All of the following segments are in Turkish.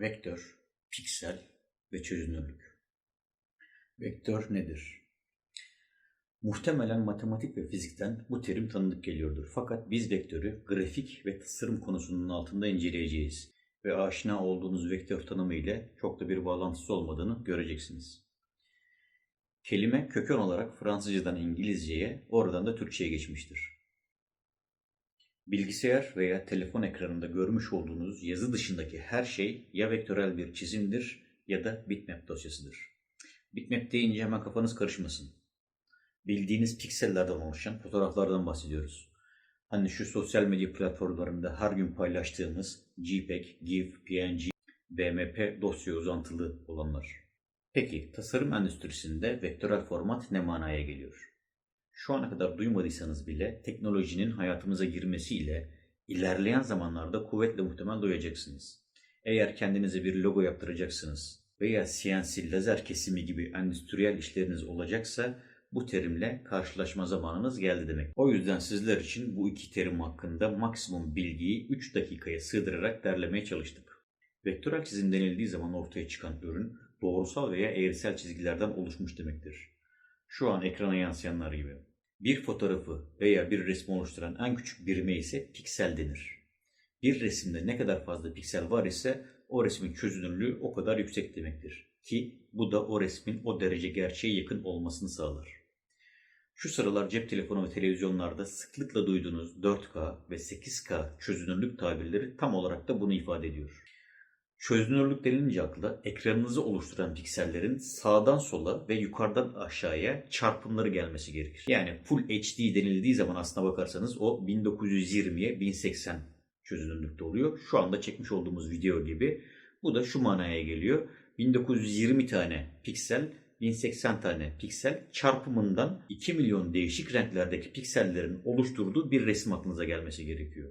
Vektör, piksel ve çözünürlük. Vektör nedir? Muhtemelen matematik ve fizikten bu terim tanıdık geliyordur. Fakat biz vektörü grafik ve tasarım konusunun altında inceleyeceğiz. Ve aşina olduğunuz vektör tanımı ile çok da bir bağlantısı olmadığını göreceksiniz. Kelime köken olarak Fransızcadan İngilizceye, oradan da Türkçe'ye geçmiştir. Bilgisayar veya telefon ekranında görmüş olduğunuz yazı dışındaki her şey ya vektörel bir çizimdir ya da bitmap dosyasıdır. Bitmap deyince hemen kafanız karışmasın. Bildiğiniz piksellerden oluşan fotoğraflardan bahsediyoruz. Hani şu sosyal medya platformlarında her gün paylaştığımız JPEG, GIF, PNG, BMP dosya uzantılı olanlar. Peki tasarım endüstrisinde vektörel format ne manaya geliyor? Şu ana kadar duymadıysanız bile teknolojinin hayatımıza girmesiyle ilerleyen zamanlarda kuvvetle muhtemel duyacaksınız. Eğer kendinize bir logo yaptıracaksınız veya CNC lazer kesimi gibi endüstriyel işleriniz olacaksa bu terimle karşılaşma zamanınız geldi demek. O yüzden sizler için bu iki terim hakkında maksimum bilgiyi 3 dakikaya sığdırarak derlemeye çalıştık. Vektörel çizim denildiği zaman ortaya çıkan ürün doğrusal veya eğrisel çizgilerden oluşmuş demektir. Şu an ekrana yansıyanlar gibi. Bir fotoğrafı veya bir resmi oluşturan en küçük birime ise piksel denir. Bir resimde ne kadar fazla piksel var ise o resmin çözünürlüğü o kadar yüksek demektir. Ki bu da o resmin o derece gerçeğe yakın olmasını sağlar. Şu sıralar cep telefonu ve televizyonlarda sıklıkla duyduğunuz 4K ve 8K çözünürlük tabirleri tam olarak da bunu ifade ediyor. Çözünürlük denilince akla ekranınızı oluşturan piksellerin sağdan sola ve yukarıdan aşağıya çarpımları gelmesi gerekir. Yani Full HD denildiği zaman aslına bakarsanız o 1920'ye 1080 çözünürlükte oluyor. Şu anda çekmiş olduğumuz video gibi. Bu da şu manaya geliyor. 1920 tane piksel 1080 tane piksel çarpımından 2 milyon değişik renklerdeki piksellerin oluşturduğu bir resim aklınıza gelmesi gerekiyor.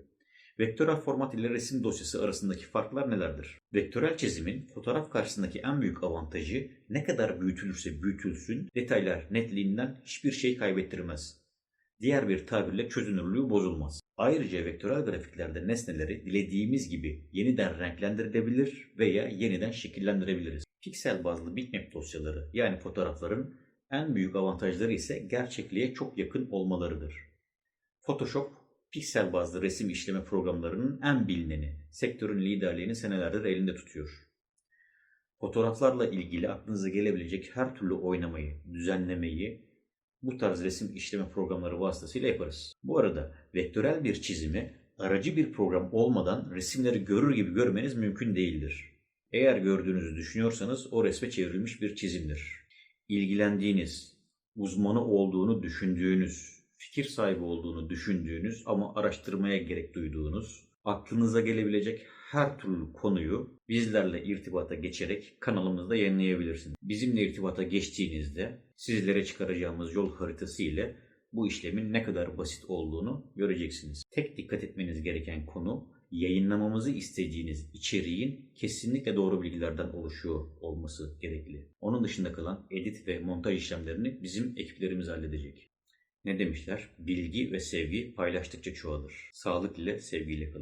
Vektörel format ile resim dosyası arasındaki farklar nelerdir? Vektörel çizimin fotoğraf karşısındaki en büyük avantajı ne kadar büyütülürse büyütülsün detaylar netliğinden hiçbir şey kaybettirmez. Diğer bir tabirle çözünürlüğü bozulmaz. Ayrıca vektörel grafiklerde nesneleri dilediğimiz gibi yeniden renklendirilebilir veya yeniden şekillendirebiliriz. Piksel bazlı bitmap dosyaları yani fotoğrafların en büyük avantajları ise gerçekliğe çok yakın olmalarıdır. Photoshop piksel bazlı resim işleme programlarının en bilineni, sektörün liderliğini senelerdir elinde tutuyor. Fotoğraflarla ilgili aklınıza gelebilecek her türlü oynamayı, düzenlemeyi bu tarz resim işleme programları vasıtasıyla yaparız. Bu arada vektörel bir çizimi aracı bir program olmadan resimleri görür gibi görmeniz mümkün değildir. Eğer gördüğünüzü düşünüyorsanız o resme çevrilmiş bir çizimdir. İlgilendiğiniz, uzmanı olduğunu düşündüğünüz, fikir sahibi olduğunu düşündüğünüz ama araştırmaya gerek duyduğunuz, aklınıza gelebilecek her türlü konuyu bizlerle irtibata geçerek kanalımızda yayınlayabilirsiniz. Bizimle irtibata geçtiğinizde sizlere çıkaracağımız yol haritası ile bu işlemin ne kadar basit olduğunu göreceksiniz. Tek dikkat etmeniz gereken konu yayınlamamızı istediğiniz içeriğin kesinlikle doğru bilgilerden oluşuyor olması gerekli. Onun dışında kalan edit ve montaj işlemlerini bizim ekiplerimiz halledecek. Ne demişler? Bilgi ve sevgi paylaştıkça çoğalır. Sağlık ile sevgiyle kalın.